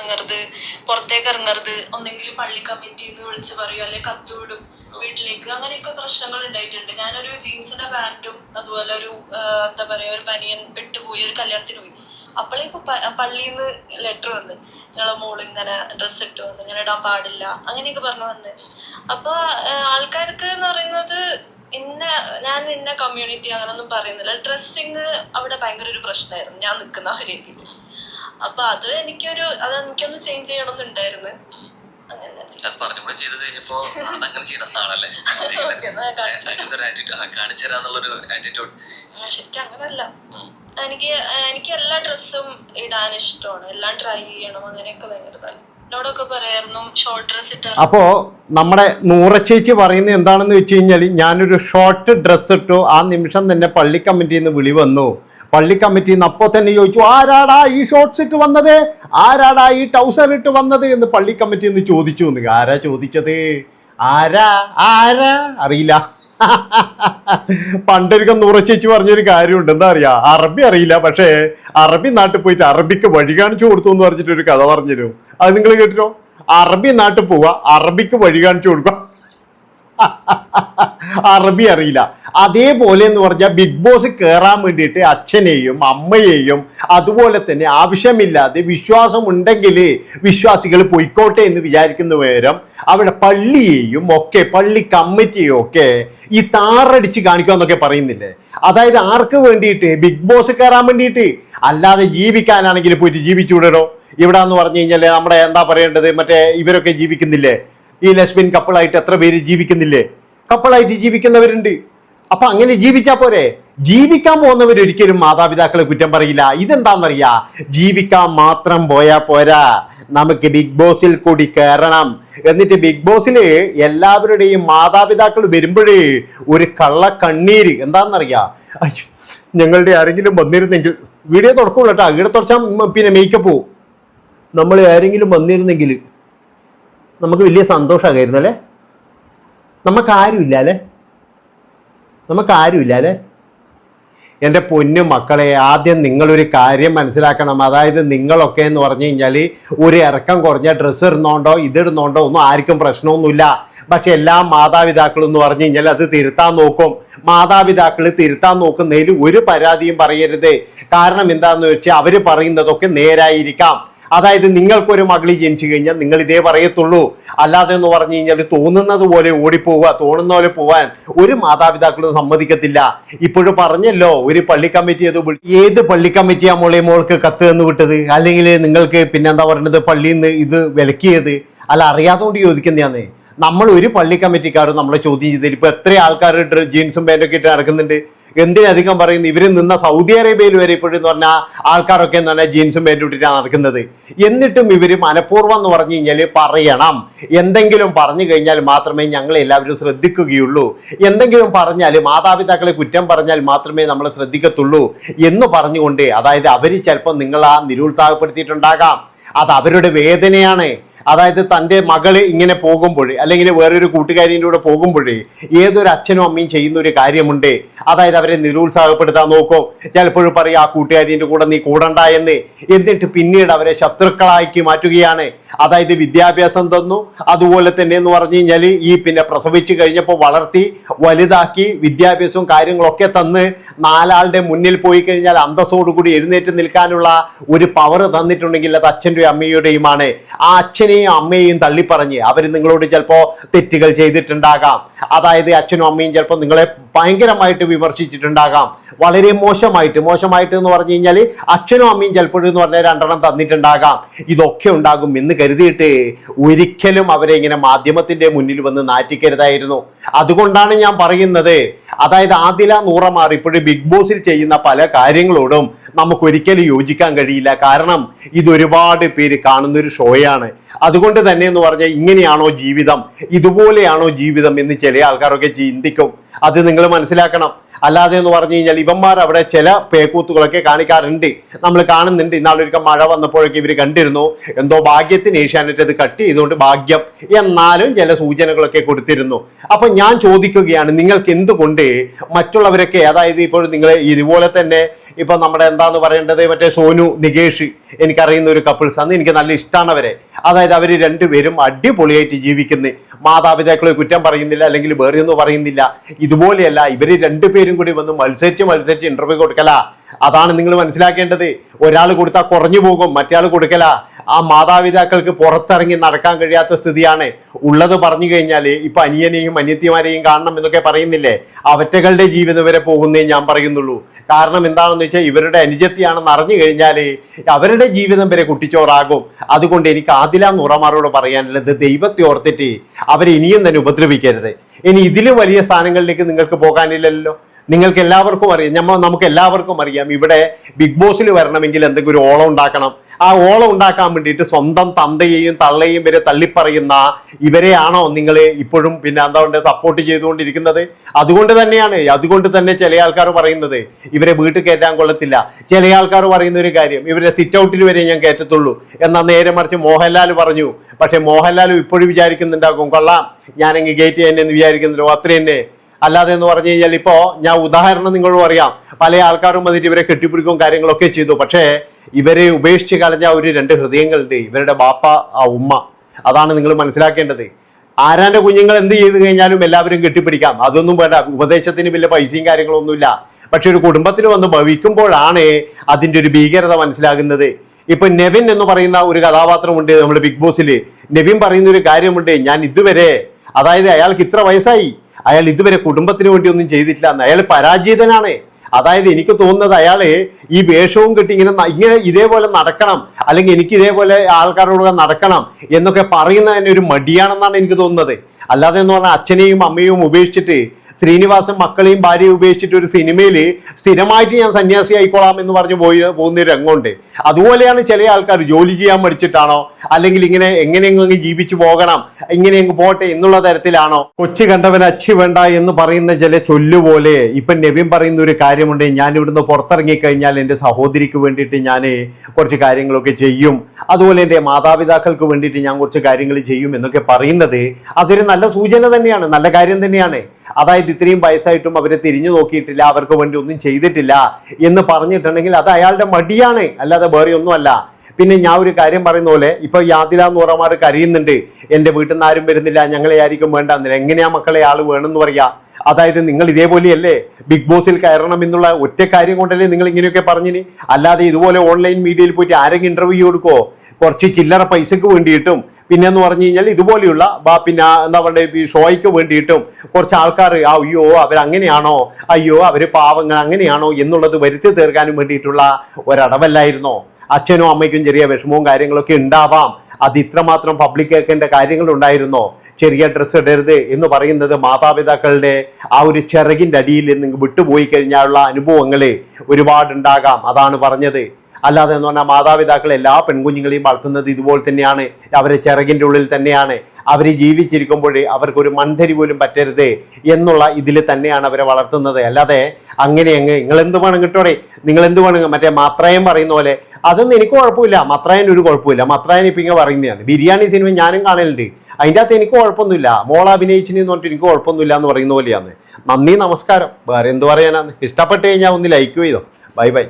ഇറങ്ങരുത് പുറത്തേക്ക് ഇറങ്ങരുത് ഒന്നെങ്കിൽ പള്ളി കമ്മിറ്റിന്ന് വിളിച്ച് പറയും അല്ലെങ്കിൽ കത്ത് വിടും വീട്ടിലേക്ക്. അങ്ങനെയൊക്കെ പ്രശ്നങ്ങൾ ഉണ്ടായിട്ടുണ്ട്. ഞാനൊരു ജീൻസിന്റെ പാന്റും അതുപോലെ ഒരു എന്താ പറയാ ഒരു പനിയൻ ഇട്ടുപോയി ഒരു കല്യാണത്തിന് പോയി. അപ്പോഴേക്കും പള്ളിയിൽ നിന്ന് ലെറ്റർ വന്ന് നിങ്ങളെ മോൾ ഇങ്ങനെ ഡ്രസ്സ് ഇട്ട് വന്ന് ഇങ്ങനെ ഇടാൻ പാടില്ല അങ്ങനെയൊക്കെ പറഞ്ഞു വന്ന്. അപ്പൊ ആൾക്കാർക്ക് എന്ന് പറയുന്നത് ഇന്ന ഞാൻ ഇന്ന കമ്മ്യൂണിറ്റി അങ്ങനൊന്നും പറയുന്നില്ല. ഡ്രസ്സിങ് അവിടെ ഭയങ്കര ഒരു പ്രശ്നമായിരുന്നു. ഞാൻ നിൽക്കുന്ന ഒരു രീതിയിൽ. അപ്പൊ അത് എനിക്കൊരു അത് എനിക്കൊന്ന് ചേഞ്ച് ചെയ്യണമെന്നുണ്ടായിരുന്നു. ചെയ്തു. പറഞ്ഞുകൂടെ ചെയ്തത് കഴിഞ്ഞപ്പോ അതങ്ങനെ ചെയ്യുന്ന ആളല്ലേ ഞാൻ കാണിച്ചു തരാന്നുള്ളൊരു ആറ്റിറ്റ്യൂഡ് ശരിക്കും അങ്ങനല്ല. എനിക്ക് എനിക്ക് എല്ലാ ഡ്രസ്സും ഇടാൻ ഇഷ്ടമാണ്. എല്ലാം ട്രൈ ചെയ്യണം. അങ്ങനെയൊക്കെ ഭയങ്കര എന്നോടൊക്കെ പറയായിരുന്നു ഷോർട്ട് ഡ്രസ് ഇട്ട അപ്പോൾ നമ്മുടെ നൂറ ചേച്ചി പറയുന്നത് എന്താണെന്ന് വെച്ച് കഴിഞ്ഞാൽ ഞാനൊരു ഷോർട്ട് ഡ്രസ്സ് ഇട്ടു. ആ നിമിഷം തന്നെ പള്ളി കമ്മിറ്റിയിൽ നിന്ന് വിളി വന്നു. പള്ളി കമ്മിറ്റി അപ്പോൾ തന്നെ ചോദിച്ചു ആരാടാ ഈ ഷോർട്സ് ഇട്ട് വന്നത്? ആരാടാ ഈ ടൗസർ ഇട്ട് വന്നത്? എന്ന് പള്ളി കമ്മിറ്റി നിന്ന് ചോദിച്ചു എന്ന്. ആരാ ചോദിച്ചത്? ആരാ? ആരാ? അറിയില്ല. പണ്ടൊരിക്കൽ നൂറച്ചേച്ചി പറഞ്ഞൊരു കാര്യമുണ്ട്. എന്താ അറിയാ? അറബി അറിയില്ല. പക്ഷേ അറബി നാട്ടിൽ പോയിട്ട് അറബിക്ക് വഴി കാണിച്ചു കൊടുത്തു എന്ന് പറഞ്ഞിട്ട് ഒരു കഥ പറഞ്ഞിരുന്നു അത് നിങ്ങൾ കേട്ടോ അറബി നാട്ടിൽ പോവുക അറബിക്ക് വഴി കാണിച്ചു കൊടുക്കുക. അറബി അറിയില്ല. അതേപോലെ എന്ന് പറഞ്ഞാൽ ബിഗ് ബോസ് കയറാൻ വേണ്ടിയിട്ട് അച്ഛനെയും അമ്മയെയും അതുപോലെ തന്നെ ആവശ്യമില്ലാതെ വിശ്വാസം ഉണ്ടെങ്കിൽ വിശ്വാസികൾ പൊയ്ക്കോട്ടെ എന്ന് വിചാരിക്കുന്ന നേരം അവിടെ പള്ളിയെയും ഒക്കെ പള്ളി കമ്മിറ്റിയും ഒക്കെ ഈ താറടിച്ച് കാണിക്കുക എന്നൊക്കെ പറയുന്നില്ലേ? അതായത് ആർക്ക് വേണ്ടിയിട്ട്? ബിഗ് ബോസ് കയറാൻ വേണ്ടിയിട്ട്. അല്ലാതെ ജീവിക്കാനാണെങ്കിൽ പോയിട്ട് ജീവിച്ചു വിടണോ ഇവിടെ എന്ന് പറഞ്ഞു കഴിഞ്ഞാൽ നമ്മുടെ എന്താ പറയേണ്ടത്? മറ്റേ ഇവരൊക്കെ ജീവിക്കുന്നില്ലേ? ഈ ലക്ഷ്മിൻ കപ്പിളായിട്ട് എത്ര പേര് ജീവിക്കുന്നില്ലേ? കപ്പിളായിട്ട് ജീവിക്കുന്നവരുണ്ട്. അപ്പൊ അങ്ങനെ ജീവിച്ചാ പോരെ? ജീവിക്കാൻ പോകുന്നവർ ഒരിക്കലും മാതാപിതാക്കളെ കുറ്റം പറയില്ല. ഇതെന്താണെന്നറിയാ ജീവിക്കാൻ മാത്രം പോയാ പോരാ. നമുക്ക് ബിഗ് ബോസിൽ കൂടി കയറണം എന്നിട്ട് ബിഗ് ബോസിൽ എല്ലാവരുടെയും മാതാപിതാക്കൾ വരുമ്പോഴേ ഒരു കള്ള കണ്ണീര് എന്താണെന്നറിയാ ഞങ്ങളുടെ ആരെങ്കിലും വന്നിരുന്നെങ്കിൽ വീഡിയോ തുടക്കമുള്ള കേട്ടോ. ഇവിടെ തുടച്ചാൽ പിന്നെ മേക്കപ്പ് നമ്മൾ ആരെങ്കിലും വന്നിരുന്നെങ്കിൽ നമുക്ക് വലിയ സന്തോഷമായിരുന്നു അല്ലേ? നമുക്ക് ആരുമില്ല അല്ലേ നമുക്ക് ആരുമില്ല അല്ലേ എന്റെ പൊന്നു മക്കളെ ആദ്യം നിങ്ങളൊരു കാര്യം മനസ്സിലാക്കണം. അതായത് നിങ്ങളൊക്കെ എന്ന് പറഞ്ഞു കഴിഞ്ഞാൽ ഒരു ഇറക്കം കുറഞ്ഞ ഡ്രസ്സ് ഇടുന്നോണ്ടോ ഇതിടുന്നോണ്ടോ ഒന്നും ആർക്കും പ്രശ്നമൊന്നുമില്ല. പക്ഷെ എല്ലാ മാതാപിതാക്കളും എന്ന് പറഞ്ഞു കഴിഞ്ഞാൽ അത് തിരുത്താൻ നോക്കും. മാതാപിതാക്കൾ തിരുത്താൻ നോക്കുന്നതിൽ ഒരു പരാതിയും പറയരുത്. കാരണം എന്താണെന്ന് വെച്ചാൽ അവർ പറയുന്നതൊക്കെ നേരായിരിക്കാം. അതായത് നിങ്ങൾക്കൊരു മകളി ജനിച്ചു കഴിഞ്ഞാൽ നിങ്ങൾ ഇതേ പറയത്തുള്ളൂ. അല്ലാതെ എന്ന് പറഞ്ഞു കഴിഞ്ഞാൽ തോന്നുന്നത് പോലെ ഓടിപ്പോവുക തോന്നുന്ന പോലെ പോവാൻ ഒരു മാതാപിതാക്കളും സമ്മതിക്കത്തില്ല. ഇപ്പോഴും പറഞ്ഞല്ലോ ഒരു പള്ളി കമ്മിറ്റി അത് ഏത് പള്ളി കമ്മിറ്റിയാ മോളെ മോൾക്ക് കത്ത് എന്ന് വിട്ടത്? അല്ലെങ്കിൽ നിങ്ങൾക്ക് പിന്നെന്താ പറയുന്നത് പള്ളിയിൽ നിന്ന് ഇത് വിലക്കിയത്? അല്ല അറിയാതുകൊണ്ട് ചോദിക്കുന്നതാന്നേ നമ്മൾ ഒരു പള്ളി കമ്മിറ്റിക്കാരും നമ്മളെ ചോദ്യം ചെയ്തതിൽ ഇപ്പൊ എത്ര ആൾക്കാർ ജീൻസും പാന്റൊക്കെ ഇട്ട് നടക്കുന്നുണ്ട്? എന്തിനധികം പറയുന്നു? ഇവർ നിന്ന സൗദി അറേബ്യയിൽ വരെ ഇപ്പോഴും എന്ന് പറഞ്ഞാൽ ആൾക്കാരൊക്കെ എന്ന് പറഞ്ഞാൽ ജീൻസും പാന്റും ഇട്ടിട്ടാണ് നടക്കുന്നത്. എന്നിട്ടും ഇവർ മനഃപൂർവം എന്ന് പറഞ്ഞു കഴിഞ്ഞാൽ പറയണം. എന്തെങ്കിലും പറഞ്ഞു കഴിഞ്ഞാൽ മാത്രമേ ഞങ്ങൾ എല്ലാവരും ശ്രദ്ധിക്കുകയുള്ളൂ. എന്തെങ്കിലും പറഞ്ഞാൽ മാതാപിതാക്കളെ കുറ്റം പറഞ്ഞാൽ മാത്രമേ നമ്മൾ ശ്രദ്ധിക്കത്തുള്ളൂ എന്ന് പറഞ്ഞുകൊണ്ട് അതായത് അവർ ചിലപ്പോൾ നിങ്ങൾ ആ നിരുത്സാഹപ്പെടുത്തിയിട്ടുണ്ടാകാം. അത് അവരുടെ വേദനയാണ്. അതായത് തന്റെ മകൾ ഇങ്ങനെ പോകുമ്പോൾ അല്ലെങ്കിൽ വേറൊരു കൂട്ടുകാരിന്റെ കൂടെ പോകുമ്പോൾ ഏതൊരു അച്ഛനും അമ്മയും ചെയ്യുന്ന ഒരു കാര്യമുണ്ട്. അതായത് അവരെ നിരുത്സാഹപ്പെടുത്താൻ നോക്കും. ചിലപ്പോഴും പറയും ആ കൂട്ടുകാരിന്റെ കൂടെ നീ കൂടണ്ട എന്ന്. എന്നിട്ട് പിന്നീട് അവരെ ശത്രുക്കളാക്കി മാറ്റുകയാണ്. അതായത് വിദ്യാഭ്യാസം തന്നു. അതുപോലെ തന്നെ എന്ന് പറഞ്ഞു കഴിഞ്ഞാൽ ഈ പിന്നെ പ്രസവിച്ചു കഴിഞ്ഞപ്പോൾ വളർത്തി വലുതാക്കി വിദ്യാഭ്യാസവും കാര്യങ്ങളൊക്കെ തന്ന് നാലാളുടെ മുന്നിൽ പോയി കഴിഞ്ഞാൽ അന്തസ്സോടുകൂടി എഴുന്നേറ്റ് നിൽക്കാനുള്ള ഒരു പവർ തന്നിട്ടുണ്ടെങ്കിൽ അത് അച്ഛന്റെയും അമ്മയുടെയുമാണ്. ആ അച്ഛനെയും അമ്മയെയും തള്ളിപ്പറഞ്ഞ് അവർ നിങ്ങളോട് ചിലപ്പോൾ തെറ്റുകൾ ചെയ്തിട്ടുണ്ടാകാം. അതായത് അച്ഛനും അമ്മയും ചിലപ്പോൾ നിങ്ങളെ ഭയങ്കരമായിട്ട് വിമർശിച്ചിട്ടുണ്ടാകാം. വളരെ മോശമായിട്ട്. മോശമായിട്ട് എന്ന് പറഞ്ഞു കഴിഞ്ഞാൽ അച്ഛനും അമ്മയും ചിലപ്പോഴും എന്ന് പറഞ്ഞാൽ രണ്ടെണ്ണം തന്നിട്ടുണ്ടാകാം. ഇതൊക്കെ ഉണ്ടാകും എന്ന് കരുതിയിട്ട് ഒരിക്കലും അവരെ ഇങ്ങനെ മാധ്യമത്തിന്റെ മുന്നിൽ വന്ന് നാറ്റിക്കരുതായിരുന്നു. അതുകൊണ്ടാണ് ഞാൻ പറയുന്നത്. അതായത് ആദില നൂറമാർ ഇപ്പോഴും ബിഗ് ബോസിൽ ചെയ്യുന്ന പല കാര്യങ്ങളോടും നമുക്ക് ഒരിക്കലും യോജിക്കാൻ കഴിയില്ല. കാരണം ഇത് ഒരുപാട് പേര് കാണുന്ന ഒരു ഷോയാണ്. അതുകൊണ്ട് തന്നെ എന്ന് പറഞ്ഞാൽ ഇങ്ങനെയാണോ ജീവിതം? ഇതുപോലെയാണോ ജീവിതം എന്ന് ചില ആൾക്കാരൊക്കെ ചിന്തിക്കും. അത് നിങ്ങൾ മനസ്സിലാക്കണം. അല്ലാതെ എന്ന് പറഞ്ഞു കഴിഞ്ഞാൽ ഇവന്മാർ അവിടെ ചില പേക്കൂത്തുകളൊക്കെ കാണിക്കാറുണ്ട്. നമ്മൾ കാണുന്നുണ്ട്. ഇന്നാളൊരിക്കൽ മഴ വന്നപ്പോഴൊക്കെ ഇവർ കണ്ടിരുന്നു. എന്തോ ഭാഗ്യത്തിന് ഏഷ്യാനെറ്റ് അത് കട്ട് ചെയ്തുകൊണ്ട് ഭാഗ്യം. എന്നാലും ചില സൂചനകളൊക്കെ കൊടുത്തിരുന്നു. അപ്പൊ ഞാൻ ചോദിക്കുകയാണ് നിങ്ങൾക്ക് എന്തുകൊണ്ട് മറ്റുള്ളവരൊക്കെ അതായത് ഇപ്പോൾ നിങ്ങൾ ഇതുപോലെ തന്നെ ഇപ്പൊ നമ്മുടെ എന്താന്ന് പറയേണ്ടത്? മറ്റേ സോനു നികേഷ് എനിക്കറിയുന്ന ഒരു കപ്പിൾസ് ആണ്. എനിക്ക് നല്ല ഇഷ്ടമാണ് അവരെ. അതായത് അവർ രണ്ടുപേരും അടിപൊളിയായിട്ട് ജീവിക്കുന്നു. മാതാപിതാക്കളെ കുറ്റം പറയുന്നില്ല അല്ലെങ്കിൽ വേറെ ഒന്നും പറയുന്നില്ല. ഇതുപോലെയല്ല ഇവർ രണ്ടുപേരും കൂടി വന്ന് മത്സരിച്ച് മത്സരിച്ച് ഇന്റർവ്യൂ കൊടുക്കല. അതാണ് നിങ്ങൾ മനസ്സിലാക്കേണ്ടത്. ഒരാൾ കൊടുത്താൽ കുറഞ്ഞു പോകും മറ്റേ കൊടുക്കല. ആ മാതാപിതാക്കൾക്ക് പുറത്തിറങ്ങി നടക്കാൻ കഴിയാത്ത സ്ഥിതിയാണ്. ഉള്ളത് പറഞ്ഞു കഴിഞ്ഞാൽ ഇപ്പൊ അനിയനെയും അനിയത്തിമാരെയും കാണണം എന്നൊക്കെ പറയുന്നില്ലേ? അവറ്റകളുടെ ജീവിതം വരെ പോകുന്നേ ഞാൻ പറയുന്നുള്ളൂ. കാരണം എന്താണെന്ന് വെച്ചാൽ ഇവരുടെ അനുജത്തിയാണെന്ന് അറിഞ്ഞു കഴിഞ്ഞാൽ അവരുടെ ജീവിതം വരെ കുട്ടിച്ചോറാകും. അതുകൊണ്ട് എനിക്ക് ആദില നുറമാരോട് പറയാനുള്ളത് ദൈവത്തെ ഓർത്തിട്ട് അവരെ ഇനിയും തന്നെ ഉപദ്രവിക്കരുത്. ഇനി ഇതിലും വലിയ സ്ഥാനങ്ങളിലേക്ക് നിങ്ങൾക്ക് പോകാനില്ലല്ലോ. നിങ്ങൾക്ക് എല്ലാവർക്കും അറിയാം. നമ്മൾ നമുക്ക് എല്ലാവർക്കും അറിയാം. ഇവിടെ ബിഗ് ബോസിൽ വരണമെങ്കിൽ എന്തെങ്കിലും ഒരു ഓളം ഉണ്ടാക്കണം. ആ ഓളം ഉണ്ടാക്കാൻ വേണ്ടിയിട്ട് സ്വന്തം തന്തയെയും തള്ളയെയും വരെ തള്ളിപ്പറയുന്ന ഇവരെയാണോ നിങ്ങൾ ഇപ്പോഴും പിന്നെ എന്താ പറയുക സപ്പോർട്ട് ചെയ്തുകൊണ്ടിരിക്കുന്നത്? അതുകൊണ്ട് തന്നെയാണ് അതുകൊണ്ട് തന്നെ ചില ആൾക്കാർ പറയുന്നത് ഇവരെ വീട്ടിൽ കയറ്റാൻ കൊള്ളത്തില്ല. ചില ആൾക്കാർ പറയുന്ന ഒരു കാര്യം ഇവരെ സിറ്റ് ഔട്ടിൽ വരെ ഞാൻ കയറ്റത്തുള്ളൂ. എന്നാൽ നേരെ മറിച്ച് മോഹൻലാൽ പറഞ്ഞു പക്ഷെ മോഹൻലാലും ഇപ്പോഴും വിചാരിക്കുന്നുണ്ടാക്കും കൊള്ളാം. ഞാനെങ്കിൽ ഗേറ്റ് തന്നെ എന്ന് വിചാരിക്കുന്നുണ്ടോ? അത്ര തന്നെ അല്ലാതെ എന്ന് പറഞ്ഞു കഴിഞ്ഞാൽ ഇപ്പോ ഞാൻ ഉദാഹരണം നിങ്ങളും അറിയാം പല ആൾക്കാരും വന്നിട്ട് ഇവരെ കെട്ടിപ്പിടിക്കും കാര്യങ്ങളൊക്കെ ചെയ്തു. പക്ഷേ ഇവരെ ഉപേക്ഷിച്ച് കളഞ്ഞ ഒരു രണ്ട് ഹൃദയങ്ങളുണ്ട് ഇവരുടെ ബാപ്പ ആ ഉമ്മ. അതാണ് നിങ്ങൾ മനസ്സിലാക്കേണ്ടത്. ആരാന്റെ കുഞ്ഞുങ്ങൾ എന്ത് ചെയ്തു കഴിഞ്ഞാലും എല്ലാവരും കെട്ടിപ്പിടിക്കാം. അതൊന്നും വേണ്ട. ഉപദേശത്തിന് വലിയ പൈസയും കാര്യങ്ങളൊന്നുമില്ല. പക്ഷെ ഒരു കുടുംബത്തിന് വന്ന് ഭവിക്കുമ്പോഴാണ് അതിന്റെ ഒരു ഭീകരത മനസ്സിലാകുന്നത്. ഇപ്പൊ നെവിൻ എന്ന് പറയുന്ന ഒരു കഥാപാത്രമുണ്ട് നമ്മുടെ ബിഗ് ബോസിൽ നെവിൻ പറയുന്ന ഒരു കാര്യമുണ്ട്. ഞാൻ ഇതുവരെ അതായത് അയാൾക്ക് ഇത്ര വയസ്സായി. അയാൾ ഇതുവരെ കുടുംബത്തിന് വേണ്ടി ഒന്നും ചെയ്തിട്ടില്ല അയാൾ പരാജിതനാണ്. അതായത് എനിക്ക് തോന്നുന്നത് അയാൾ ഈ വേഷവും കെട്ടി ഇങ്ങനെ ഇങ്ങനെ ഇതേപോലെ നടക്കണം അല്ലെങ്കിൽ എനിക്ക് ഇതേപോലെ ആൾക്കാരോട് നടക്കണം എന്നൊക്കെ പറയുന്നത് തന്നെ ഒരു മടിയാണെന്നാണ് എനിക്ക് തോന്നുന്നത്. അല്ലാതെ എന്ന് പറഞ്ഞാൽ അച്ഛനെയും അമ്മയും ഉപേക്ഷിച്ചിട്ട് ശ്രീനിവാസൻ മക്കളെയും ഭാര്യയും ഉപേക്ഷിച്ചിട്ട് ഒരു സിനിമയിൽ സ്ഥിരമായിട്ട് ഞാൻ സന്യാസി ആയിക്കോളാം എന്ന് പറഞ്ഞ് പോയി പോകുന്ന ഒരു രംഗമുണ്ട്. അതുപോലെയാണ് ചില ആൾക്കാർ ജോലി ചെയ്യാൻ പഠിച്ചിട്ടാണോ അല്ലെങ്കിൽ ഇങ്ങനെ എങ്ങനെയെങ്കിലും അങ്ങ് ജീവിച്ചു പോകണം ഇങ്ങനെ അങ്ങ് പോട്ടെ എന്നുള്ള തരത്തിലാണോ? കൊച്ചു കണ്ടവൻ അച്ചി വേണ്ട എന്ന് പറയുന്ന ചില ചൊല്ലുപോലെ ഇപ്പം നവീൻ പറയുന്ന ഒരു കാര്യമുണ്ട്. ഞാൻ ഇവിടുന്ന് പുറത്തിറങ്ങി കഴിഞ്ഞാൽ എന്റെ സഹോദരിക്ക് വേണ്ടിയിട്ട് ഞാൻ കുറച്ച് കാര്യങ്ങളൊക്കെ ചെയ്യും. അതുപോലെ എന്റെ മാതാപിതാക്കൾക്ക് വേണ്ടിയിട്ട് ഞാൻ കുറച്ച് കാര്യങ്ങൾ ചെയ്യും എന്നൊക്കെ പറയുന്നത് അതൊരു നല്ല സൂചന തന്നെയാണ് നല്ല കാര്യം തന്നെയാണ്. അതായത് ഇത്രയും വയസ്സായിട്ടും അവരെ തിരിഞ്ഞു നോക്കിയിട്ടില്ല അവർക്ക് വേണ്ടി ഒന്നും ചെയ്തിട്ടില്ല എന്ന് പറഞ്ഞിട്ടുണ്ടെങ്കിൽ അത് അയാളുടെ മടിയാണ് അല്ലാതെ വേറെ ഒന്നുമല്ല. പിന്നെ ഞാൻ ഒരു കാര്യം പറയുന്ന പോലെ ഇപ്പൊ യാതില നൂറമാർ കരയുന്നുണ്ട് എന്റെ വീട്ടിൽ നിന്ന് ആരും വരുന്നില്ല ഞങ്ങളെ ആയിരിക്കും വേണ്ട എങ്ങനെയാ മക്കളെ ആൾ വേണമെന്ന് പറയാ? അതായത് നിങ്ങൾ ഇതേപോലെയല്ലേ ബിഗ് ബോസിൽ കയറണം എന്നുള്ള ഒറ്റ കാര്യം കൊണ്ടല്ലേ നിങ്ങൾ ഇങ്ങനെയൊക്കെ പറഞ്ഞിന്? അല്ലാതെ ഇതുപോലെ ഓൺലൈൻ മീഡിയയിൽ പോയിട്ട് ആരെങ്കിലും ഇന്റർവ്യൂ കൊടുക്കോ കുറച്ച് ചില്ലറ പൈസക്ക് വേണ്ടിയിട്ടും പിന്നെ എന്ന് പറഞ്ഞു കഴിഞ്ഞാൽ ഇതുപോലെയുള്ള പിന്നെ എന്താ പറയുക ഈ ഷോയ്ക്ക് വേണ്ടിയിട്ടും കുറച്ച് ആൾക്കാർ അയ്യോ അവരങ്ങനെയാണോ? അയ്യോ അവർ പാവങ്ങൾ അങ്ങനെയാണോ എന്നുള്ളത് വരുത്തി തീർക്കാനും വേണ്ടിയിട്ടുള്ള ഒരടവല്ലായിരുന്നോ? അച്ഛനും അമ്മയ്ക്കും ചെറിയ വിഷമവും കാര്യങ്ങളൊക്കെ ഉണ്ടാവാം. അത് ഇത്രമാത്രം പബ്ലിക് കേൾക്കേണ്ട കാര്യങ്ങൾ ഉണ്ടായിരുന്നോ ചെറിയ ഡ്രസ്സ് ഇടരുത് എന്ന് പറയുന്നത് മാതാപിതാക്കളുടെ ആ ഒരു ചിറകിന്റെ അടിയിൽ നിന്ന് വിട്ടുപോയി കഴിഞ്ഞാലുള്ള അനുഭവങ്ങൾ ഒരുപാടുണ്ടാകാം. അതാണ് പറഞ്ഞത്. അല്ലാതെ എന്ന് പറഞ്ഞാൽ മാതാപിതാക്കൾ എല്ലാ പെൺകുഞ്ഞുങ്ങളെയും വളർത്തുന്നത് ഇതുപോലെ തന്നെയാണ്. അവരെ ചിറകിന്റെ ഉള്ളിൽ തന്നെയാണ്. അവർ ജീവിച്ചിരിക്കുമ്പോൾ അവർക്കൊരു മൺധരി പോലും പറ്റരുത് എന്നുള്ള ഇതിൽ തന്നെയാണ് അവരെ വളർത്തുന്നത്. അല്ലാതെ അങ്ങനെ അങ്ങ് നിങ്ങൾ എന്ത് വേണം കിട്ടോടെ? നിങ്ങൾ എന്ത് വേണം? മറ്റേ മാത്രയം പറയുന്ന പോലെ അതൊന്നും എനിക്ക് കുഴപ്പമില്ല. മത്രായൻ ഒരു കുഴപ്പമില്ല. മത്രായൻ ഇപ്പം ഇങ്ങനെ പറയുന്നതാണ്. ബിരിയാണി സിനിമ ഞാനും കാണലുണ്ട്. അതിന്റെ അകത്ത് എനിക്ക് കുഴപ്പമൊന്നുമില്ല. മോൾ അഭിനയിച്ചിന് എന്ന് പറഞ്ഞിട്ട് എനിക്ക് കുഴപ്പമൊന്നുമില്ല എന്ന് പറയുന്ന പോലെയാണ്. നന്ദി നമസ്കാരം. വേറെ എന്ത് പറയാനാണ്? ഇഷ്ടപ്പെട്ട് കഴിഞ്ഞാൽ ഒന്ന് ലൈക്ക് ചെയ്തോ. Bye bye